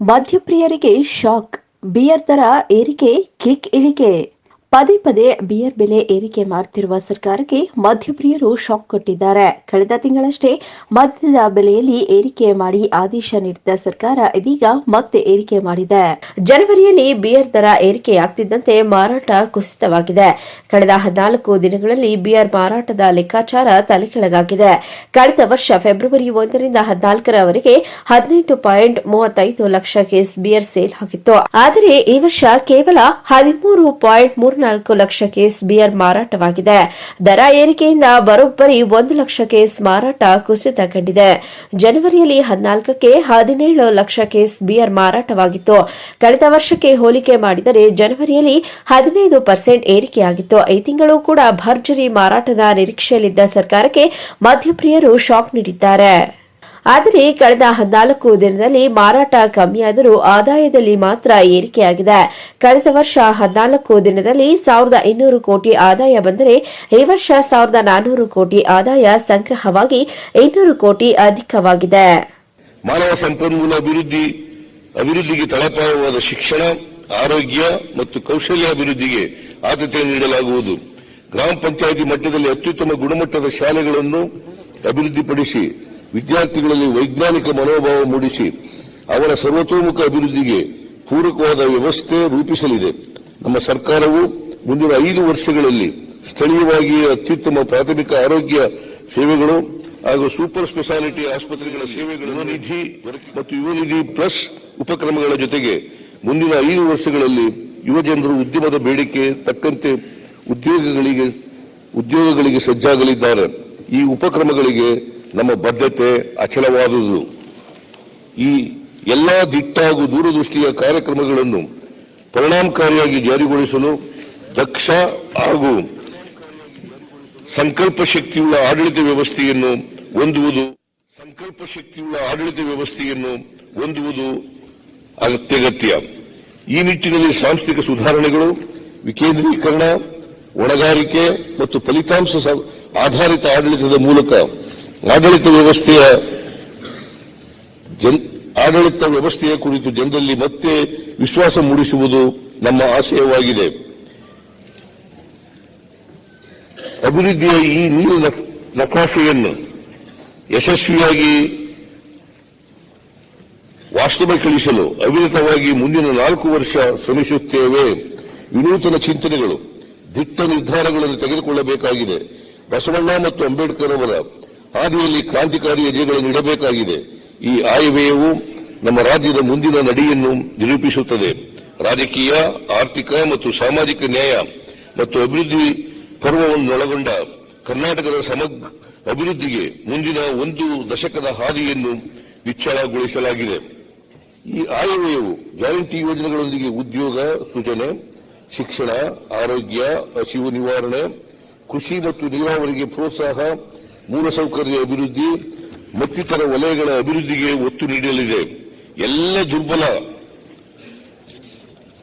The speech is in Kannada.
ಮದ್ಯಪ್ರಿಯರಿಗೆ ಶಾಕ್ ಬಿಯರ್ ದರ ಏರಿಕೆ ಕಿಕ್ ಇಳಿಕೆ. ಪದೇ ಪದೇ ಬಿಯರ್ ಬೆಲೆ ಏರಿಕೆ ಮಾಡುತ್ತಿರುವ ಸರ್ಕಾರಕ್ಕೆ ಮಧ್ಯಪ್ರಿಯರು ಶಾಕ್ ಕೊಟ್ಟಿದ್ದಾರೆ. ಕಳೆದ ತಿಂಗಳಷ್ಟೇ ಮದ್ಯದ ಬೆಲೆಯಲ್ಲಿ ಏರಿಕೆ ಮಾಡಿ ಆದೇಶ ನೀಡಿದ್ದ ಸರ್ಕಾರ ಇದೀಗ ಮತ್ತೆ ಏರಿಕೆ ಮಾಡಿದೆ. ಜನವರಿಯಲ್ಲಿ ಬಿಯರ್ ದರ ಏರಿಕೆಯಾಗ್ತಿದ್ದಂತೆ ಮಾರಾಟ ಕುಸಿತವಾಗಿದೆ. ಕಳೆದ ಹದಿನಾಲ್ಕು ದಿನಗಳಲ್ಲಿ ಬಿಯರ್ ಮಾರಾಟದ ಲೆಕ್ಕಾಚಾರ ತಲೆಕೆಳಗಾಗಿದೆ. ಕಳೆದ ವರ್ಷ ಫೆಬ್ರವರಿ ಒಂದರಿಂದ ಹದಿನಾಲ್ಕರವರೆಗೆ ಹದಿನೆಂಟು ಪಾಯಿಂಟ್ ಮೂವತ್ತೈದು ಲಕ್ಷ ಕೇಸ್ ಬಿಯರ್ ಸೇಲ್ ಆಗಿತ್ತು. ಆದರೆ ಈ ವರ್ಷ ಕೇವಲ ಹದಿಮೂರು ಪಾಯಿಂಟ್ ಮೂರ್ನಾಲ್ಕು ಲಕ್ಷ ಕೇಸ್ ಬಿಯರ್ ಮಾರಾಟವಾಗಿದೆ. ದರ ಏರಿಕೆಯಿಂದ ಬರೋಬ್ಬರಿ ಒಂದು ಲಕ್ಷ ಕೇಸ್ ಮಾರಾಟ ಕುಸಿತ ಕಂಡಿದೆ ಜನವರಿಯಲ್ಲಿ ಹದಿನಾಲ್ಕಕ್ಕೆ ಹದಿನೇಳು ಲಕ್ಷ ಕೇಸ್ ಬಿಯರ್ ಮಾರಾಟವಾಗಿತ್ತು. ಕಳೆದ ವರ್ಷಕ್ಕೆ ಹೋಲಿಕೆ ಮಾಡಿದರೆ ಜನವರಿಯಲ್ಲಿ ಹದಿನೈದು ಪರ್ಸೆಂಟ್ ಏರಿಕೆಯಾಗಿತ್ತು. ಈ ತಿಂಗಳು ಕೂಡ ಭರ್ಜರಿ ಮಾರಾಟದ ನಿರೀಕ್ಷೆಯಲ್ಲಿದ್ದ ಸರ್ಕಾರಕ್ಕೆ ಮಧ್ಯಪ್ರಿಯರು ಶಾಕ್ ನೀಡಿದ್ದಾರೆ. ಆದರೆ ಕಳೆದ ಹದಿನಾಲ್ಕು ದಿನದಲ್ಲಿ ಮಾರಾಟ ಕಮ್ಮಿಯಾದರೂ ಆದಾಯದಲ್ಲಿ ಮಾತ್ರ ಏರಿಕೆಯಾಗಿದೆ. ಕಳೆದ ವರ್ಷ ಹದಿನಾಲ್ಕು ದಿನದಲ್ಲಿ ಸಾವಿರದ ಇನ್ನೂರು ಕೋಟಿ ಆದಾಯ ಬಂದರೆ ಈ ವರ್ಷ ಸಾವಿರದ ನಾನ್ನೂರು ಕೋಟಿ ಆದಾಯ ಸಂಗ್ರಹವಾಗಿ ಇನ್ನೂರು ಕೋಟಿ ಅಧಿಕವಾಗಿದೆ. ಮಾನವ ಸಂಪನ್ಮೂಲ ಅಭಿವೃದ್ಧಿ, ಅಭಿವೃದ್ಧಿಗೆ ತಳಪಾಯವಾದ ಶಿಕ್ಷಣ, ಆರೋಗ್ಯ ಮತ್ತು ಕೌಶಲ್ಯ ಅಭಿವೃದ್ಧಿಗೆ ಆದ್ಯತೆ ನೀಡಲಾಗುವುದು. ಗ್ರಾಮ ಪಂಚಾಯಿತಿ ಮಟ್ಟದಲ್ಲಿ ಅತ್ಯುತ್ತಮ ಗುಣಮಟ್ಟದ ಶಾಲೆಗಳನ್ನು ಅಭಿವೃದ್ಧಿಪಡಿಸಿ ವಿದ್ಯಾರ್ಥಿಗಳಲ್ಲಿ ವೈಜ್ಞಾನಿಕ ಮನೋಭಾವ ಮೂಡಿಸಿ ಅವರ ಸರ್ವತೋಮುಖ ಅಭಿವೃದ್ಧಿಗೆ ಪೂರಕವಾದ ವ್ಯವಸ್ಥೆ ರೂಪಿಸಲಿದೆ. ನಮ್ಮ ಸರ್ಕಾರವು ಮುಂದಿನ ಐದು ವರ್ಷಗಳಲ್ಲಿ ಸ್ಥಳೀಯವಾಗಿ ಅತ್ಯುತ್ತಮ ಪ್ರಾಥಮಿಕ ಆರೋಗ್ಯ ಸೇವೆಗಳು ಹಾಗೂ ಸೂಪರ್ ಸ್ಪೆಷಾಲಿಟಿ ಆಸ್ಪತ್ರೆಗಳ ಸೇವೆಗಳು ನಿಧಿ ಮತ್ತು ಯುವ ನಿಧಿ ಪ್ಲಸ್ ಉಪಕ್ರಮಗಳ ಜೊತೆಗೆ ಮುಂದಿನ ಐದು ವರ್ಷಗಳಲ್ಲಿ ಯುವಜನರು ಉದ್ಯಮದ ಬೇಡಿಕೆ ತಕ್ಕಂತೆ ಉದ್ಯೋಗಗಳಿಗೆ ಉದ್ಯೋಗಗಳಿಗೆ ಸಜ್ಜಾಗಲಿದ್ದಾರೆ. ಈ ಉಪಕ್ರಮಗಳಿಗೆ ನಮ್ಮ ಬದ್ಧತೆ ಅಚಲವಾದುದು. ಈ ಎಲ್ಲಾ ದಿಟ್ಟ ಹಾಗೂ ದೂರದೃಷ್ಟಿಯ ಕಾರ್ಯಕ್ರಮಗಳನ್ನು ಪರಿಣಾಮಕಾರಿಯಾಗಿ ಜಾರಿಗೊಳಿಸಲು ದಕ್ಷ ಹಾಗೂ ಸಂಕಲ್ಪ ಶಕ್ತಿಯುಳ್ಳ ಆಡಳಿತ ವ್ಯವಸ್ಥೆಯನ್ನು ಹೊಂದುವುದು ಸಂಕಲ್ಪ ಶಕ್ತಿಯುಳ್ಳ ಆಡಳಿತ ವ್ಯವಸ್ಥೆಯನ್ನು ಹೊಂದುವುದು ಅತ್ಯಗತ್ಯ ಈ ನಿಟ್ಟಿನಲ್ಲಿ ಸಾಂಸ್ಥಿಕ ಸುಧಾರಣೆಗಳು, ವಿಕೇಂದ್ರೀಕರಣ ಹೊಣೆಗಾರಿಕೆ ಮತ್ತು ಫಲಿತಾಂಶ ಆಧಾರಿತ ಆಡಳಿತದ ಮೂಲಕ ಆಡಳಿತ ವ್ಯವಸ್ಥೆಯ ಆಡಳಿತ ವ್ಯವಸ್ಥೆಯ ಕುರಿತು ಜನರಲ್ಲಿ ಮತ್ತೆ ವಿಶ್ವಾಸ ಮೂಡಿಸುವುದು ನಮ್ಮ ಆಶಯವಾಗಿದೆ. ಅಭಿವೃದ್ಧಿಯ ಈ ನೀರು ನಕ್- ನಕಾಶೆಯನ್ನು ಯಶಸ್ವಿಯಾಗಿ ವಾಸ್ತವೀಕರಿಸಲು ಅವಿರತವಾಗಿ ಮುಂದಿನ ನಾಲ್ಕು ವರ್ಷ ಶ್ರಮಿಸುತ್ತೇವೆ. ವಿನೂತನ ಚಿಂತನೆಗಳು, ದಿಟ್ಟ ನಿರ್ಧಾರಗಳನ್ನು ತೆಗೆದುಕೊಳ್ಳಬೇಕಾಗಿದೆ. ಬಸವಣ್ಣ ಮತ್ತು ಅಂಬೇಡ್ಕರ್ ಅವರ ಹಾದಿಯಲ್ಲಿ ಕ್ರಾಂತಿಕಾರಿ ಹೆಜ್ಜೆಗಳನ್ನು ಇಡಬೇಕಾಗಿದೆ. ಈ ಆಯವ್ಯಯವು ನಮ್ಮ ರಾಜ್ಯದ ಮುಂದಿನ ನಡೆಯನ್ನು ನಿರೂಪಿಸುತ್ತದೆ. ರಾಜಕೀಯ, ಆರ್ಥಿಕ ಮತ್ತು ಸಾಮಾಜಿಕ ನ್ಯಾಯ ಮತ್ತು ಅಭಿವೃದ್ಧಿ ಪರ್ವವನ್ನೊಳಗೊಂಡ ಕರ್ನಾಟಕದ ಸಮಗ್ರ ಅಭಿವೃದ್ಧಿಗೆ ಮುಂದಿನ ಒಂದು ದಶಕದ ಹಾದಿಯನ್ನು ನಿಚ್ಚಳಗೊಳಿಸಲಾಗಿದೆ ಈ ಆಯವ್ಯಯವು ಗ್ಯಾರಂಟಿ ಯೋಜನೆಗಳೊಂದಿಗೆ ಉದ್ಯೋಗ, ಸೃಜನೆ, ಶಿಕ್ಷಣ, ಆರೋಗ್ಯ, ಹಸಿವು ನಿವಾರಣೆ, ಕೃಷಿ ಮತ್ತು ನೀರಾವರಿಗೆ ಪ್ರೋತ್ಸಾಹ ಮೂಲಸೌಕರ್ಯ ಅಭಿವೃದ್ಧಿ ಮತ್ತಿತರ ವಲಯಗಳ ಅಭಿವೃದ್ಧಿಗೆ ಒತ್ತು ನೀಡಲಿದೆ. ಎಲ್ಲ ದುರ್ಬಲ